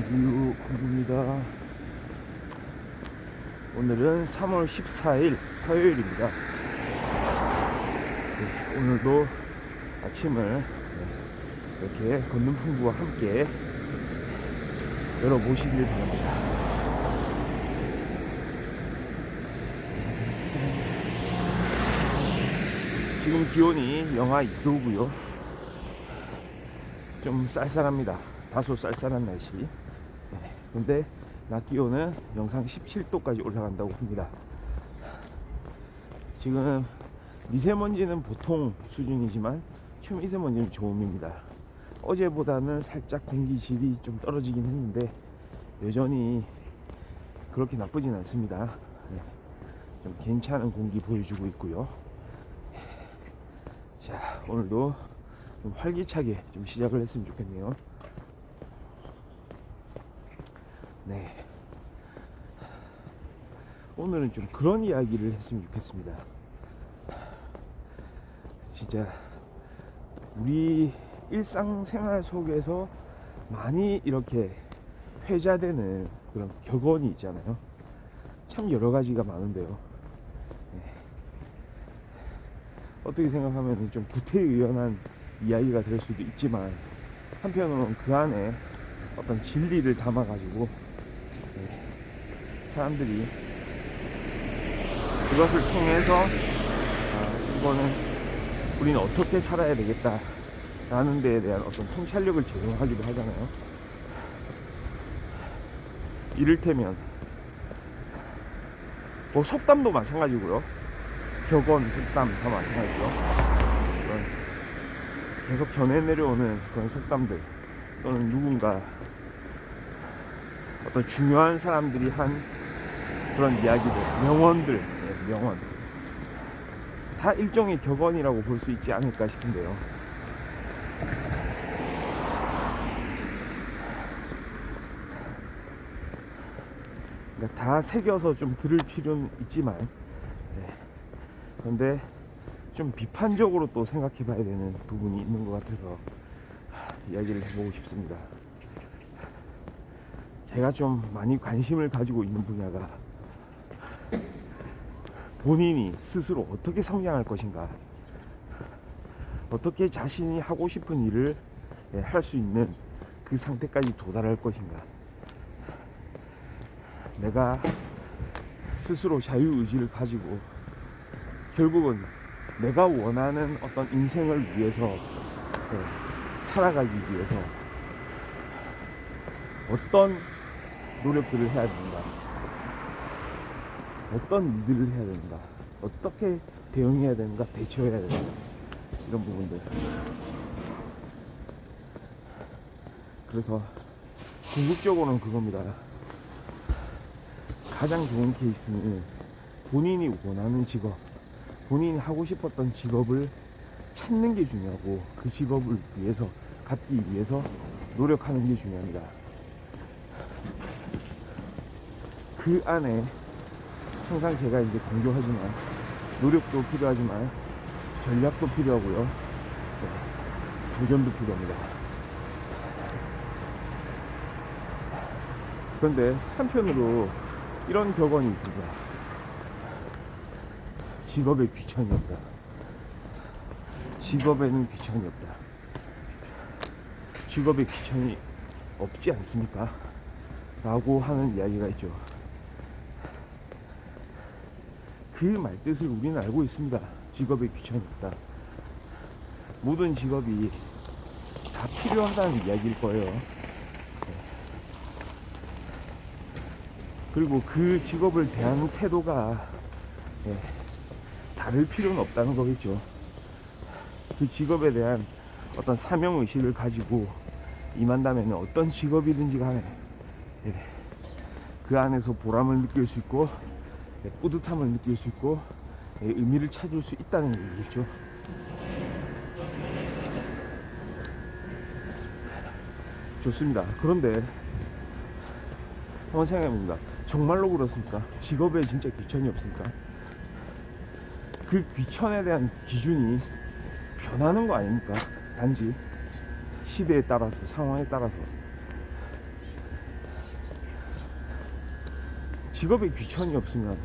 안녕하세요 공부입니다 오늘은 3월 14일 화요일입니다 네, 오늘도 아침을 네, 이렇게 걷는 풍부와 함께 열어보시길 바랍니다 지금 기온이 영하 2도고요 좀 쌀쌀합니다. 다소 쌀쌀한 날씨. 네, 근데 낮 기온은 영상 17도까지 올라간다고 합니다. 지금 미세먼지는 보통 수준이지만 초미세먼지는 좋음입니다. 어제보다는 살짝 공기질이 좀 떨어지긴 했는데 여전히 그렇게 나쁘진 않습니다. 네, 좀 괜찮은 공기 보여주고 있고요. 자, 오늘도 좀 활기차게 좀 시작을 했으면 좋겠네요. 오늘은 좀 그런 이야기를 했으면 좋겠습니다. 진짜 우리 일상생활 속에서 많이 이렇게 회자되는 그런 격언이 있잖아요. 참 여러 가지가 많은데요. 네. 어떻게 생각하면 좀 구태의연한 이야기가 될 수도 있지만 한편으로는 그 안에 어떤 진리를 담아가지고 네, 사람들이 그것을 통해서 아, 이거는 우리는 어떻게 살아야 되겠다 라는 데에 대한 어떤 통찰력을 제공하기도 하잖아요. 이를테면 뭐 속담도 마찬가지고요. 격언, 속담 다 마찬가지죠. 그런 계속 전해 내려오는 그런 속담들 또는 누군가 어떤 중요한 사람들이 한 그런 이야기들, 명언들, 예, 명언 다 일종의 격언이라고 볼 수 있지 않을까 싶은데요. 그러니까 다 새겨서 좀 들을 필요는 있지만, 네. 그런데 좀 비판적으로 또 생각해 봐야 되는 부분이 있는 것 같아서 이야기를 해보고 싶습니다. 제가 좀 많이 관심을 가지고 있는 분야가 본인이 스스로 어떻게 성장할 것인가, 어떻게 자신이 하고 싶은 일을 예, 할수 있는 그 상태까지 도달할 것인가, 내가 스스로 자유의지를 가지고 결국은 내가 원하는 어떤 인생을 위해서 네, 살아가기 위해서 어떤 노력들을 해야 되는가 어떤 일들을 해야 되는가 어떻게 대응해야 되는가 대처해야 되는가 이런 부분들 그래서 궁극적으로는 그겁니다 가장 좋은 케이스는 본인이 원하는 직업 본인이 하고 싶었던 직업을 찾는 게 중요하고 그 직업을 위해서 갖기 위해서 노력하는 게 중요합니다. 그 안에 항상 제가 이제 강조하지만 노력도 필요하지만 전략도 필요하고요. 네, 도전도 필요합니다. 그런데 한편으로 이런 격언이 있습니다. 직업에 귀천이 없다. 직업에는 귀천이 없다. 직업에 귀천이 없지 않습니까? 라고 하는 이야기가 있죠. 그 말뜻을 우리는 알고 있습니다. 직업에 귀천이 없다. 모든 직업이 다 필요하다는 이야기일 거예요. 네. 그리고 그 직업을 대하는 태도가 예, 다를 필요는 없다는 거겠죠. 그 직업에 대한 어떤 사명 의식을 가지고 임한다면 어떤 직업이든지 간에 예, 그 안에서 보람을 느낄 수 있고 예, 뿌듯함을 느낄 수 있고 예, 의미를 찾을 수 있다는 얘기겠죠. 좋습니다. 그런데 한번 생각해봅니다. 정말로 그렇습니까? 직업에 진짜 귀천이 없습니까? 그 귀천에 대한 기준이 변하는 거 아닙니까? 단지 시대에 따라서 상황에 따라서 직업에 귀천이 없으면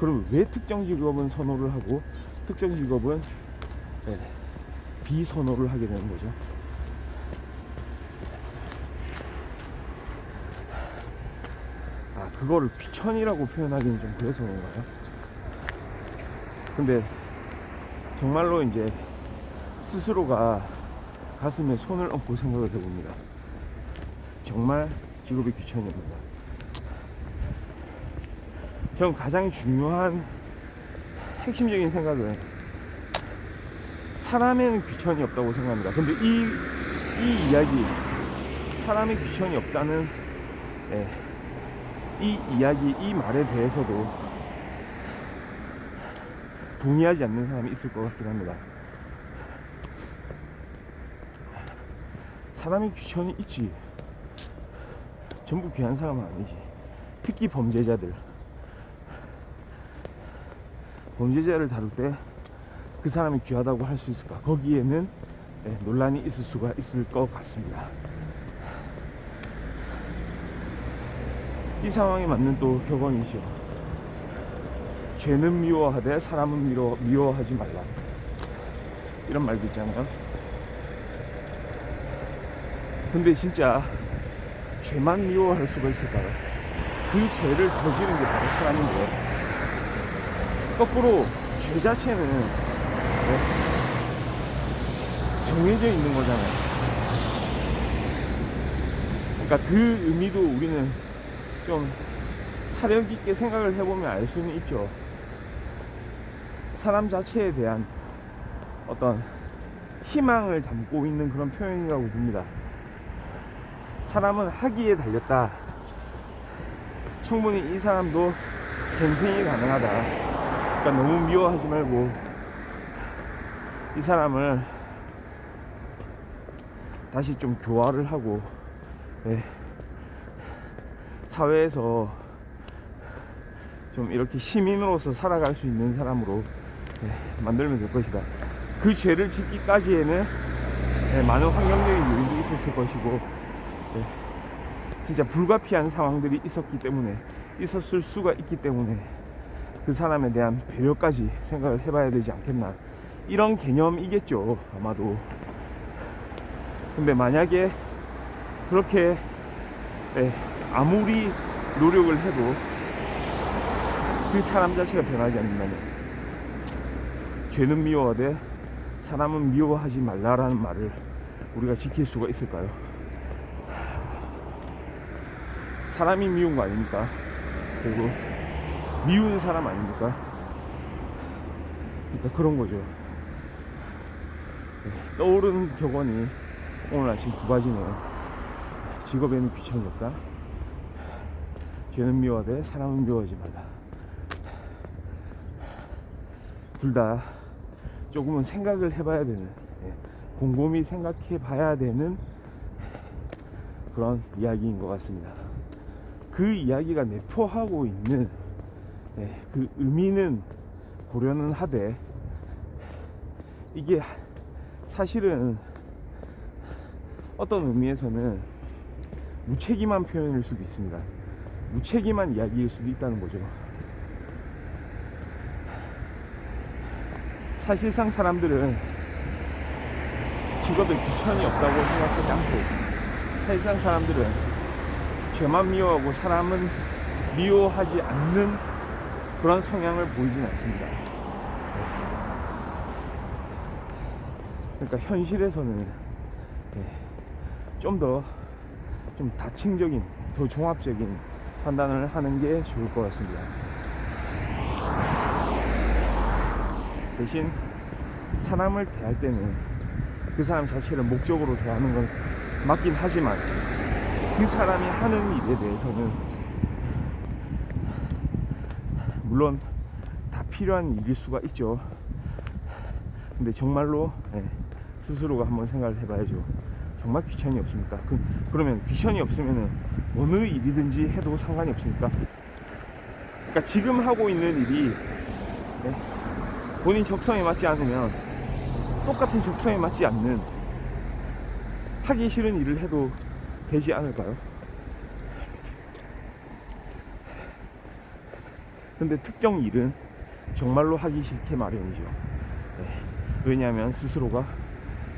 그럼 왜 특정 직업은 선호를 하고 특정 직업은 예, 비선호를 하게 되는 거죠. 아 그거를 귀천이라고 표현하기는 좀 그래서 그런가요? 근데 정말로 이제 스스로가 가슴에 손을 얹고 생각을 해봅니다. 정말 직업이 귀천입니다. 전 가장 중요한 핵심적인 생각은 사람에는 귀천이 없다고 생각합니다. 근데 이, 이 이야기, 사람의 귀천이 없다는 예, 이 이야기, 이 말에 대해서도 동의하지 않는 사람이 있을 것 같긴 합니다. 사람이 귀천이 있지. 전부 귀한 사람은 아니지. 특히 범죄자들. 범죄자를 다룰 때 그 사람이 귀하다고 할 수 있을까? 거기에는 예, 논란이 있을 수가 있을 것 같습니다. 이 상황에 맞는 또 격언이죠. 죄는 미워하되 사람은 미워, 미워하지 말라. 이런 말도 있잖아요. 근데 진짜 죄만 미워할 수가 있을까요? 그 죄를 저지른 게 바로 사람인데 거꾸로 죄 자체는 네, 정해져 있는 거잖아요. 그러니까 그 의미도 우리는 좀 사력 있게 생각을 해보면 알 수는 있죠. 사람 자체에 대한 어떤 희망을 담고 있는 그런 표현이라고 봅니다. 사람은 하기에 달렸다. 충분히 이 사람도 갱생이 가능하다. 그러니까 너무 미워하지 말고 이 사람을 다시 좀 교화를 하고 예, 사회에서 좀 이렇게 시민으로서 살아갈 수 있는 사람으로 예, 만들면 될 것이다. 그 죄를 짓기까지에는 예, 많은 환경적인 요인도 있었을 것이고 예, 진짜 불가피한 상황들이 있었기 때문에 있었을 수가 있기 때문에 그 사람에 대한 배려까지 생각을 해봐야 되지 않겠나. 이런 개념이겠죠 아마도. 근데 만약에 그렇게 예, 아무리 노력을 해도 그 사람 자체가 변하지 않는다면 죄는 미워하되 사람은 미워하지 말라라는 말을 우리가 지킬 수가 있을까요? 사람이 미운 거 아닙니까? 그리고 미운 사람 아닙니까? 그러니까 그런 거죠. 네, 떠오르는 격언이 오늘 아침 두 가지네요. 직업에는 귀천이 없다. 죄는 미워하되 사람은 미워하지 말라. 둘 다 조금은 생각을 해봐야 되는, 예, 곰곰이 생각해 봐야 되는 그런 이야기인 것 같습니다. 그 이야기가 내포하고 있는 예, 그 의미는 고려는 하되 이게 사실은 어떤 의미에서는 무책임한 표현일 수도 있습니다. 무책임한 이야기일 수도 있다는 거죠. 사실상 사람들은 직업에 귀천이 없다고 생각하지 않고 사실상 사람들은 죄만 미워하고 사람은 미워하지 않는 그런 성향을 보이진 않습니다. 그러니까 현실에서는 좀더좀 다층적인, 더 종합적인 판단을 하는 게 좋을 것 같습니다. 대신 사람을 대할 때는 그 사람 자체를 목적으로 대하는 건 맞긴 하지만 그 사람이 하는 일에 대해서는 물론 다 필요한 일일 수가 있죠. 근데 정말로 예, 스스로가 한번 생각을 해봐야죠. 정말 귀천이 없습니까? 그, 그러면 귀천이 없으면 어느 일이든지 해도 상관이 없습니까? 그러니까 지금 하고 있는 일이 예, 본인 적성에 맞지 않으면 똑같은 적성에 맞지 않는 하기 싫은 일을 해도 되지 않을까요? 근데 특정 일은 정말로 하기 싫게 마련이죠. 네. 왜냐하면 스스로가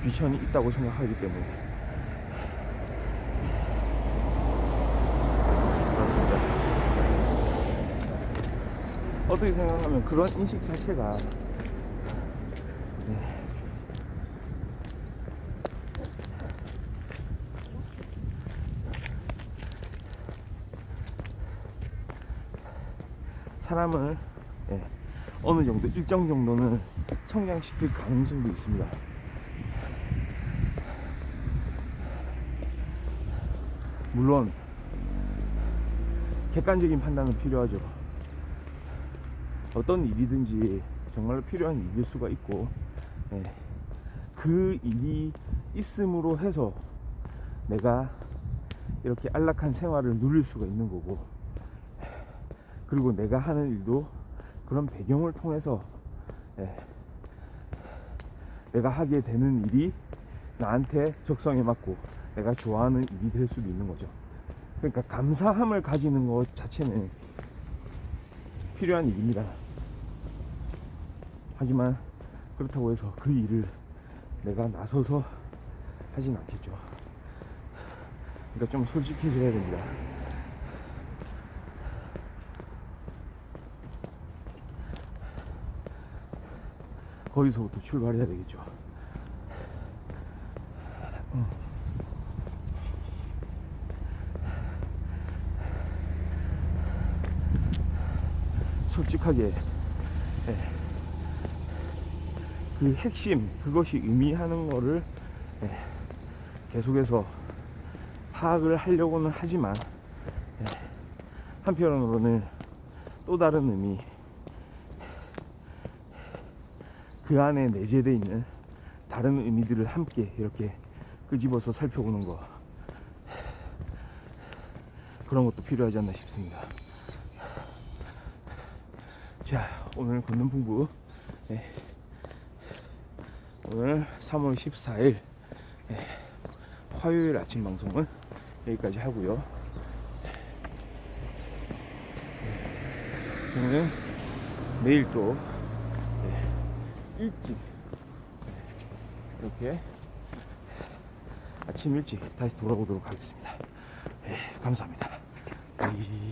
귀천이 있다고 생각하기 때문에. 그렇습니다. 어떻게 생각하면 그런 인식 자체가 사람을 예, 어느 정도 일정 정도는 성장시킬 가능성도 있습니다. 물론 객관적인 판단은 필요하죠. 어떤 일이든지 정말로 필요한 일일 수가 있고 예, 그 일이 있음으로 해서 내가 이렇게 안락한 생활을 누릴 수가 있는 거고 그리고 내가 하는 일도 그런 배경을 통해서 예, 내가 하게 되는 일이 나한테 적성에 맞고 내가 좋아하는 일이 될 수도 있는 거죠. 그러니까 감사함을 가지는 것 자체는 필요한 일입니다. 하지만 그렇다고 해서 그 일을 내가 나서서 하진 않겠죠. 그러니까 좀 솔직해져야 됩니다. 거기서부터 출발해야 되겠죠. 음. 솔직하게 예. 그 핵심 그것이 의미하는 거를 예. 계속해서 파악을 하려고는 하지만 예. 한편으로는 또 다른 의미 그 안에 내재되어 있는 다른 의미들을 함께 이렇게 끄집어서 살펴보는 거 그런 것도 필요하지 않나 싶습니다. 자 오늘 걷는 풍부 예. 오늘 3월 14일 예. 화요일 아침 방송은 여기까지 하고요. 저는 내일 또 예, 일찍 예, 이렇게 아침 일찍 다시 돌아오도록 하겠습니다. 예, 감사합니다. 이-